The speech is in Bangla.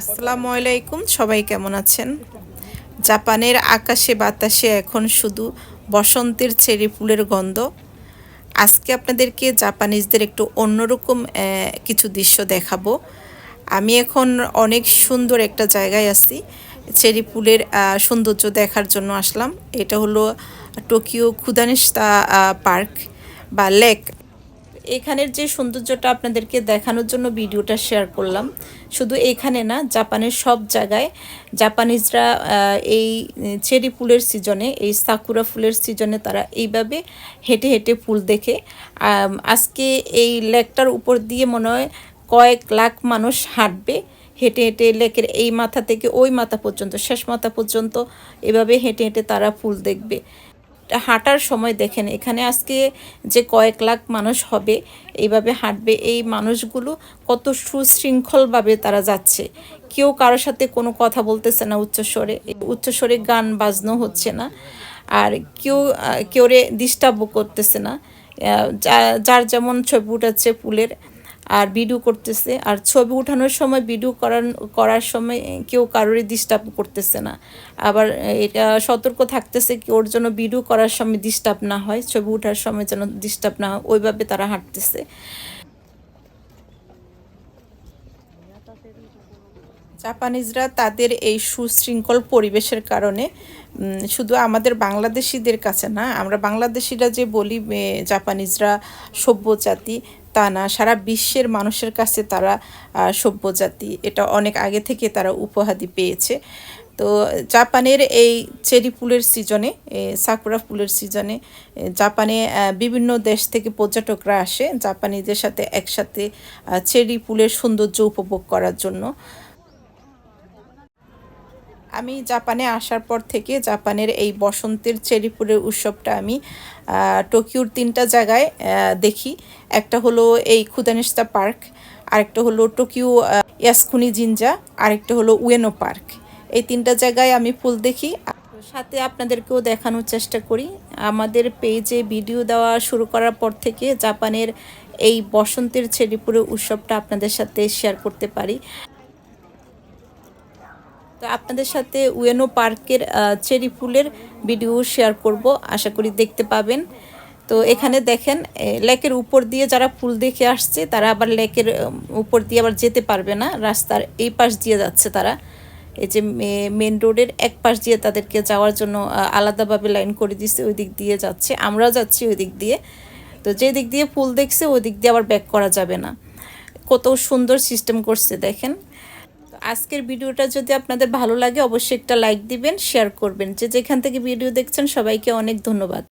আসসালামু আলাইকুম, সবাই কেমন আছেন? জাপানের আকাশে বাতাসে এখন শুধু বসন্তের চেরি ফুলের গন্ধ। আজকে আপনাদেরকে জাপানিজদের একটু অন্যরকম কিছু দৃশ্য দেখাবো। আমি এখন অনেক সুন্দর একটা জায়গায় আছি, চেরি ফুলের সৌন্দর্য দেখার জন্য আসলাম। এটা হলো টোকিও ক্ষুদানিস্তা পার্ক বা লেক। এখানের যে সৌন্দর্যটা আপনাদেরকে দেখানোর জন্য ভিডিওটা শেয়ার করলাম, শুধু এখানে না, জাপানের সব জায়গায় জাপানিজরা এই চেরি ফুলের সিজনে, এই সাকুরা ফুলের সিজনে তারা এইভাবে হেঁটে হেঁটে ফুল দেখে। আজকে এই লেকটার উপর দিয়ে মনে হয় কয়েক লাখ মানুষ হাঁটবে, হেঁটে হেঁটে লেকের এই মাথা থেকে ওই মাথা পর্যন্ত, শেষ মাথা পর্যন্ত এভাবে হেঁটে হেঁটে তারা ফুল দেখবে। হাঁটার সময় দেখেন, এখানে আজকে যে কয়েক লাখ মানুষ হবে, এইভাবে হাঁটবে, এই মানুষগুলো কত সুশৃঙ্খলভাবে তারা যাচ্ছে। কেউ কারোর সাথে কোনো কথা বলতেছে না উচ্চস্বরে উচ্চস্বরে গান বাজনো হচ্ছে না। আর কেউ কেউরে ডিস্টার্বও করতেছে না। যার যেমন ছবি উঠাচ্ছে ফুলের আর ভিডিও করতেছে। আর ছবি উঠানোর সময় ভিডিও করার করার সময় কেউ কারোরই ডিস্টার্ব করতেছে না। আবার এটা সতর্ক থাকতেছে কি ওর জন্য ভিডিও করার সময় ডিস্টার্ব না হয়, ছবি উঠার সময় যেন ডিস্টার্ব না হয়, ওইভাবে তারা হাঁটতেছে। জাপানিজরা তাদের এই সুশৃঙ্খল পরিবেশের কারণে শুধু আমাদের বাংলাদেশিদের কাছে না, আমরা বাংলাদেশিরা যে বলি জাপানিজরা সভ্য জাতি তা না, সারা বিশ্বের মানুষের কাছে তারা সভ্য জাতি এটা অনেক আগে থেকে তারা উপহাদি পেয়েছে। তো জাপানের এই চেরি ফুলের সিজনে সাকুরা ফুলের সিজনে জাপানে বিভিন্ন দেশ থেকে পর্যটকরা আসে জাপানিদের সাথে একসাথে চেরি ফুলের সৌন্দর্য উপভোগ করার জন্য। আমি জাপানে আসার পর থেকে জাপানের এই বসন্তের চেরি ফুলের উৎসবটা আমি টোকিওর তিনটা জায়গায় দেখি। একটা হলো এই ক্ষুদানিস্তা পার্ক আরেকটা হলো টোকিও আহ, ইয়াসকুনি জিনজা আরেকটা হলো উয়েনো পার্ক। এই তিনটা জায়গায় আমি ফুল দেখি। সাথে আপনাদেরকেও দেখানোর চেষ্টা করি। আমাদের পেজে ভিডিও দেওয়া শুরু করার পর থেকে জাপানের এই বসন্তের ফুলের উৎসবটা আপনাদের সাথে শেয়ার করতে পারি। তো আপনাদের সাথে উয়েনো পার্কের চেরি ফুলের ভিডিও শেয়ার করব, আশা করি দেখতে পাবেন। তো এখানে দেখেন লেকের উপর দিয়ে যারা ফুল দেখে আসছে, তারা আবার লেকের উপর দিয়ে আবার যেতে পারবে না। রাস্তার এই পাশ দিয়ে যাচ্ছে তারা। এই যে মেন রোডের এক পাশ দিয়ে তাদেরকে যাওয়ার জন্য আলাদাভাবে লাইন করে দিচ্ছে ওই দিক দিয়ে যাচ্ছে। আমরাও যাচ্ছি ওই দিক দিয়ে। তো যে দিক দিয়ে ফুল দেখছে, ওই দিক দিয়ে আবার ব্যাক করা যাবে না। কত সুন্দর সিস্টেম করছে, দেখেন। আজকের ভিডিওটা যদি আপনাদের ভালো লাগে, অবশ্যই একটা লাইক দিবেন শেয়ার করবেন। যে যেখান থেকে ভিডিও দেখছেন, সবাইকে অনেক ধন্যবাদ।